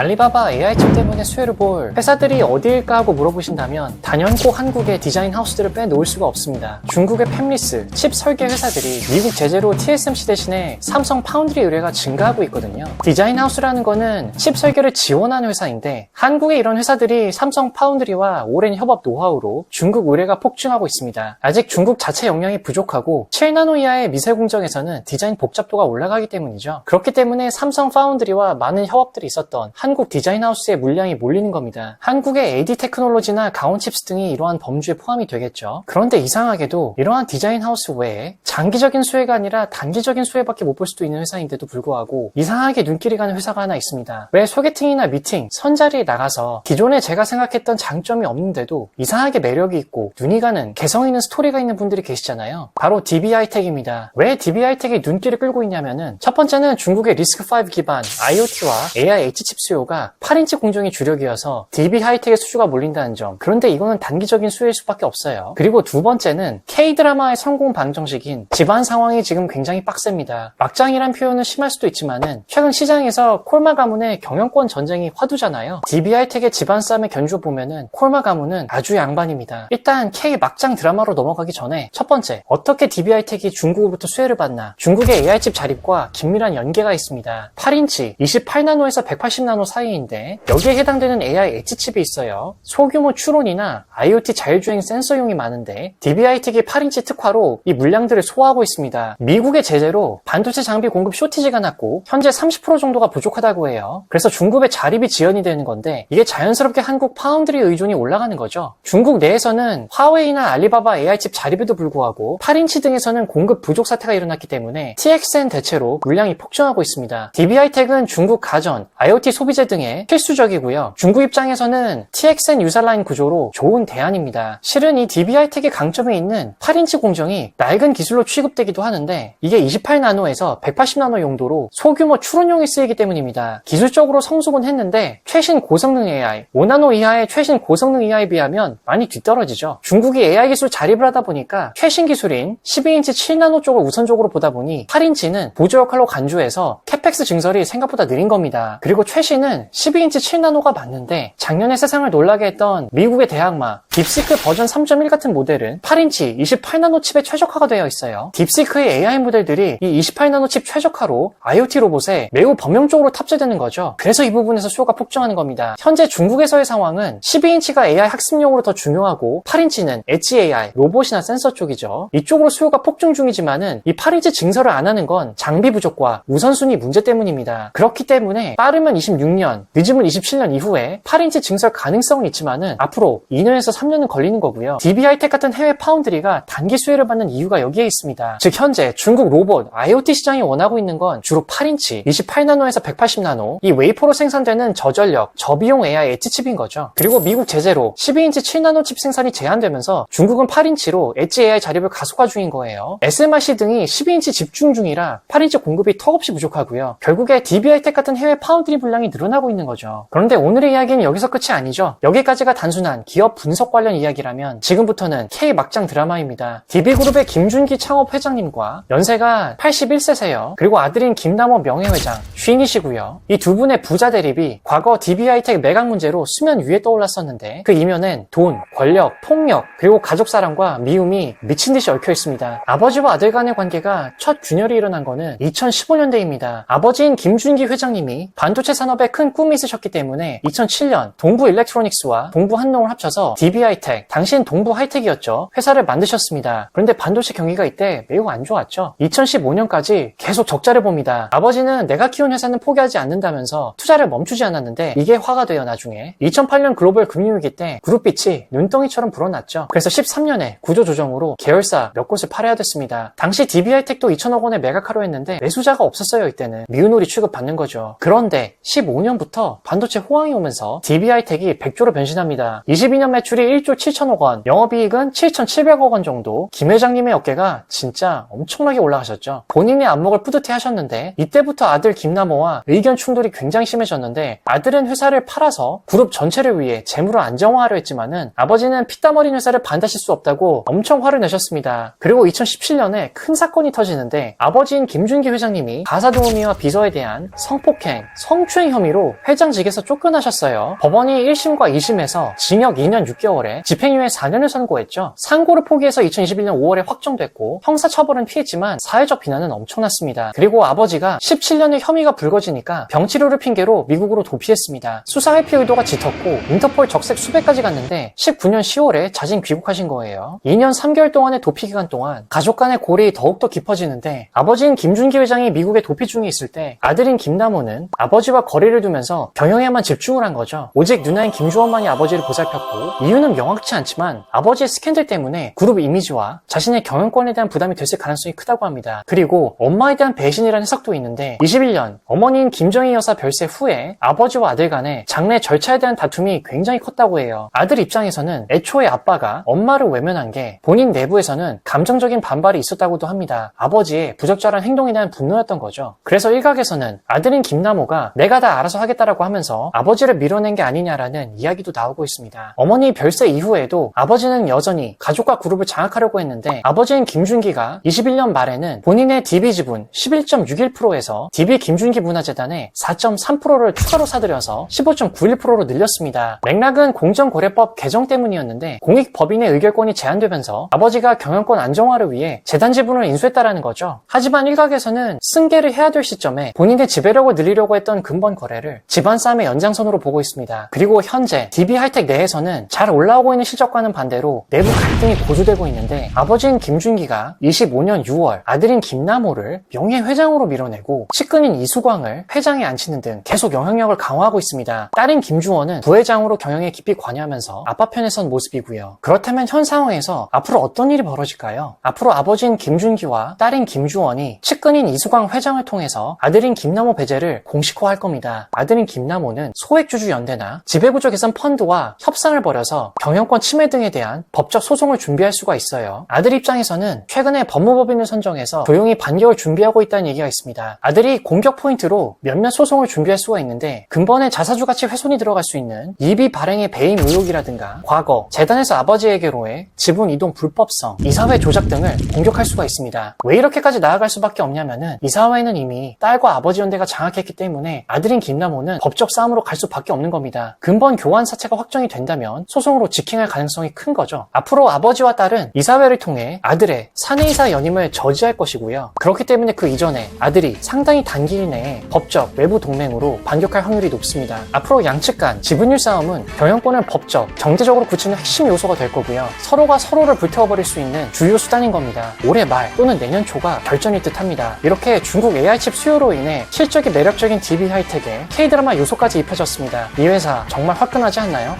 알리바바 AI칩 때문에 수혜를 볼 회사들이 어디일까 하고 물어보신다면 단연코 한국의 디자인 하우스들을 빼놓을 수가 없습니다. 중국의 팹리스, 칩 설계 회사들이 미국 제재로 TSMC 대신에 삼성 파운드리 의뢰가 증가하고 있거든요. 디자인 하우스라는 거는 칩 설계를 지원하는 회사인데 한국의 이런 회사들이 삼성 파운드리와 오랜 협업 노하우로 중국 의뢰가 폭증하고 있습니다. 아직 중국 자체 역량이 부족하고 7나노 이하의 미세 공정에서는 디자인 복잡도가 올라가기 때문이죠. 그렇기 때문에 삼성 파운드리와 많은 협업들이 있었던 한국 디자인 하우스의 물량이 몰리는 겁니다. 한국의 AD 테크놀로지나 가온칩스 등이 이러한 범주에 포함이 되겠죠. 그런데 이상하게도 이러한 디자인 하우스 외에 장기적인 수혜가 아니라 단기적인 수혜밖에 못 볼 수도 있는 회사인데도 불구하고 이상하게 눈길이 가는 회사가 하나 있습니다. 왜 소개팅이나 미팅, 선자리에 나가서 기존에 제가 생각했던 장점이 없는데도 이상하게 매력이 있고 눈이 가는 개성 있는 스토리가 있는 분들이 계시잖아요. 바로 DBI텍입니다. 왜 DBI텍이 눈길을 끌고 있냐면은 첫 번째는 중국의 리스크5 기반 IoT와 AI H칩 수요가 8인치 공정이 주력이어서 DB 하이텍의 수주가 몰린다는 점. 그런데 이거는 단기적인 수혜일 수밖에 없어요. 그리고 두 번째는 K-드라마의 성공 방정식인 집안 상황이 지금 굉장히 빡셉니다. 막장이란 표현은 심할 수도 있지만은 최근 시장에서 콜마 가문의 경영권 전쟁이 화두잖아요. DB 하이텍의 집안 싸움의 견주 보면은 콜마 가문은 아주 양반입니다. 일단 K 막장 드라마로 넘어가기 전에 첫 번째 어떻게 DB 하이텍이 중국으로부터 수혜를 받나 중국의 AI칩 자립과 긴밀한 연계가 있습니다. 8인치 28나노에서 180나노 사이인데 여기에 해당되는 AI H칩이 있어요. 소규모 추론이나 IoT 자율주행 센서용이 많은데 DBI텍이 8인치 특화로 이 물량들을 소화하고 있습니다. 미국의 제재로 반도체 장비 공급 쇼티지가 났고 현재 30% 정도가 부족하다고 해요. 그래서 중국의 자립이 지연이 되는 건데 이게 자연스럽게 한국 파운드리 의존이 올라가는 거죠. 중국 내에서는 화웨이나 알리바바 AI칩 자립에도 불구하고 8인치 등에서는 공급 부족 사태가 일어났기 때문에 TXN 대체로 물량이 폭증하고 있습니다. DBI텍은 중국 가전, IoT 소비 재 등에 필수적이고요. 중국 입장에서는 TXN 유사라인 구조로 좋은 대안입니다. 실은 이 DBI텍의 강점에 있는 8인치 공정이 낡은 기술로 취급되기도 하는데 이게 28나노에서 180나노 용도로 소규모 추론용이 쓰이기 때문입니다. 기술적으로 성숙은 했는데 최신 고성능 AI, 5나노 이하의 최신 고성능 AI에 비하면 많이 뒤떨어지죠. 중국이 AI 기술 자립을 하다 보니까 최신 기술인 12인치 7나노 쪽을 우선적으로 보다 보니 8인치는 보조 역할로 간주해서 캐펙스 증설이 생각보다 느린 겁니다. 그리고 최신 은 12인치 7나노가 맞는데 작년에 세상을 놀라게 했던 미국의 대학마 딥시크 버전 3.1 같은 모델은 8인치 28나노 칩에 최적화가 되어 있어요. 딥시크의 AI 모델들이 이 28나노 칩 최적화로 IoT 로봇에 매우 범용적으로 탑재되는 거죠. 그래서 이 부분에서 수요가 폭증하는 겁니다. 현재 중국에서의 상황은 12인치가 AI 학습용으로 더 중요하고 8인치는 엣지 AI, 로봇이나 센서 쪽이죠. 이쪽으로 수요가 폭증 중이지만은 이 8인치 증설을 안 하는 건 장비 부족과 우선순위 문제 때문입니다. 그렇기 때문에 빠르면 26년, 늦으면 27년 이후에 8인치 증설 가능성은 있지만은 앞으로 2년에서 3년 은 걸리는 거고요. DBI텍 같은 해외 파운드리가 단기 수혜를 받는 이유가 여기에 있습니다. 즉 현재 중국 로봇, IoT 시장이 원하고 있는 건 주로 8인치, 28나노에서 180나노 이 웨이퍼로 생산되는 저전력, 저비용 AI 엣지 칩인 거죠. 그리고 미국 제재로 12인치 7나노 칩 생산이 제한되면서 중국은 8인치로 엣지 AI 자립을 가속화 중인 거예요. SMRC 등이 12인치 집중 중이라 8인치 공급이 턱없이 부족하고요. 결국에 DBI텍 같은 해외 파운드리 분량이 늘어나고 있는 거죠. 그런데 오늘의 이야기는 여기서 끝이 아니죠. 여기까지가 단순한 기업 분석 관련 이야기라면 지금부터는 K 막장 드라마입니다. DB그룹의 김준기 창업 회장님과 연세가 81세세요. 그리고 아들인 김남호 명예회장 쉰이시고요. 이 두 분의 부자 대립이 과거 DBI텍 매각 문제로 수면 위에 떠올랐었는데 그 이면엔 돈, 권력, 폭력 그리고 가족 사랑과 미움이 미친 듯이 얽혀 있습니다. 아버지와 아들 간의 관계가 첫 균열이 일어난 거는 2015년대입니다. 아버지인 김준기 회장님이 반도체 산업에 큰 꿈이 있으셨기 때문에 2007년 동부 일렉트로닉스와 동부 한농을 합쳐서 DBI텍, 당신 동부 하이텍이었죠. 회사를 만드셨습니다. 그런데 반도체 경기가 이때 매우 안 좋았죠. 2015년까지 계속 적자를 봅니다. 아버지는 내가 키운 회사는 포기하지 않는다면서 투자를 멈추지 않았는데 이게 화가 돼요 나중에. 2008년 글로벌 금융위기 때 그룹빛이 눈덩이처럼 불어났죠. 그래서 13년에 구조조정으로 계열사 몇 곳을 팔아야 됐습니다. 당시 DBI텍도 2천억 원에 매각하려 했는데 매수자가 없었어요 이때는. 미운놀이 취급받는 거죠. 그런데 15년부터 반도체 호황이 오면서 DBI텍이 100조로 변신합니다. 22년 매출이 1조 7천억 원, 영업이익은 7,700억 원 정도. 김 회장님의 어깨가 진짜 엄청나게 올라가셨죠. 본인의 안목을 뿌듯해 하셨는데 이때부터 아들 김남호와 의견 충돌이 굉장히 심해졌는데 아들은 회사를 팔아서 그룹 전체를 위해 재물을 안정화하려 했지만은 아버지는 피땀 어린 회사를 반대하실 수 없다고 엄청 화를 내셨습니다. 그리고 2017년에 큰 사건이 터지는데 아버지인 김준기 회장님이 가사도우미와 비서에 대한 성폭행, 성추행 혐의로 회장직에서 쫓겨나셨어요. 법원이 1심과 2심에서 징역 2년 6개월 에 집행유예 4년을 선고했죠. 상고를 포기해서 2021년 5월에 확정됐고 형사처벌은 피했지만 사회적 비난은 엄청났습니다. 그리고 아버지가 17년의 혐의가 불거지니까 병치료를 핑계로 미국으로 도피했습니다. 수사 회피 의도가 짙었고 인터폴 적색 수배까지 갔는데 19년 10월에 자진 귀국하신 거예요. 2년 3개월 동안의 도피 기간 동안 가족 간의 고리이 더욱더 깊어지는데 아버지인 김준기 회장이 미국에 도피 중에 있을 때 아들인 김남호는 아버지와 거리를 두면서 경영에만 집중을 한 거죠. 오직 누나인 김주원만이 아버지를 보살폈고 이유는 명확치 않지만 아버지의 스캔들 때문에 그룹 이미지와 자신의 경영권에 대한 부담이 됐을 가능성이 크다고 합니다. 그리고 엄마에 대한 배신이라는 해석도 있는데 21년 어머니인 김정희 여사 별세 후에 아버지와 아들 간의 장례 절차에 대한 다툼이 굉장히 컸다고 해요. 아들 입장에서는 애초에 아빠가 엄마를 외면한 게 본인 내부에서는 감정적인 반발이 있었다고도 합니다. 아버지의 부적절한 행동에 대한 분노였던 거죠. 그래서 일각에서는 아들인 김남호가 내가 다 알아서 하겠다라고 하면서 아버지를 밀어낸 게 아니냐라는 이야기도 나오고 있습니다. 어머니 별세 이후에도 아버지는 여전히 가족과 그룹을 장악하려고 했는데 아버지인 김준기가 21년 말에는 본인의 DB 지분 11.61%에서 DB 김준기 문화재단에 4.3%를 추가로 사들여서 15.91%로 늘렸습니다. 맥락은 공정거래법 개정 때문이었는데 공익법인의 의결권이 제한되면서 아버지가 경영권 안정화를 위해 재단 지분을 인수했다라는 거죠. 하지만 일각에서는 승계를 해야 될 시점에 본인의 지배력을 늘리려고 했던 근본 거래를 집안 싸움의 연장선으로 보고 있습니다. 그리고 현재 DB 하이텍 내에서는 잘 올라 오고 있는 실적과는 반대로 내부 갈등이 고조되고 있는데 아버지인 김준기가 25년 6월 아들인 김남호를 명예회장으로 밀어내고 측근인 이수광을 회장에 앉히는 등 계속 영향력을 강화하고 있습니다. 딸인 김주원은 부회장으로 경영에 깊이 관여하면서 아빠 편에 선 모습이고요. 그렇다면 현 상황에서 앞으로 어떤 일이 벌어질까요? 앞으로 아버지인 김준기와 딸인 김주원이 측근인 이수광 회장을 통해서 아들인 김남호 배제를 공식화할 겁니다. 아들인 김남호는 소액주주 연대나 지배구조 개선 펀드와 협상을 벌여서 경영권 침해 등에 대한 법적 소송을 준비할 수가 있어요. 아들 입장에서는 최근에 법무법인을 선정해서 조용히 반격을 준비하고 있다는 얘기가 있습니다. 아들이 공격 포인트로 몇몇 소송을 준비할 수가 있는데 근본에 자사주 가치 훼손이 들어갈 수 있는 이비 발행의 배임 의혹이라든가 과거 재단에서 아버지에게로의 지분 이동 불법성, 이사회 조작 등을 공격할 수가 있습니다. 왜 이렇게까지 나아갈 수밖에 없냐면은 이사회는 이미 딸과 아버지 연대가 장악했기 때문에 아들인 김남호는 법적 싸움으로 갈 수밖에 없는 겁니다. 근본 교환 사채가 확정이 된다면 소송 으로 직행할 가능성이 큰 거죠. 앞으로 아버지와 딸은 이사회를 통해 아들의 사내이사 연임을 저지할 것이고요. 그렇기 때문에 그 이전에 아들이 상당히 단기일 내에 법적 외부 동맹으로 반격할 확률이 높습니다. 앞으로 양측 간 지분율 싸움은 경영권을 법적, 경제적으로 굳히는 핵심 요소가 될 거고요. 서로가 서로를 불태워버릴 수 있는 주요 수단인 겁니다. 올해 말 또는 내년 초가 결전일 듯 합니다. 이렇게 중국 AI칩 수요로 인해 실적이 매력적인 DB 하이텍에 K드라마 요소까지 입혀졌습니다. 이 회사 정말 화끈하지 않나요?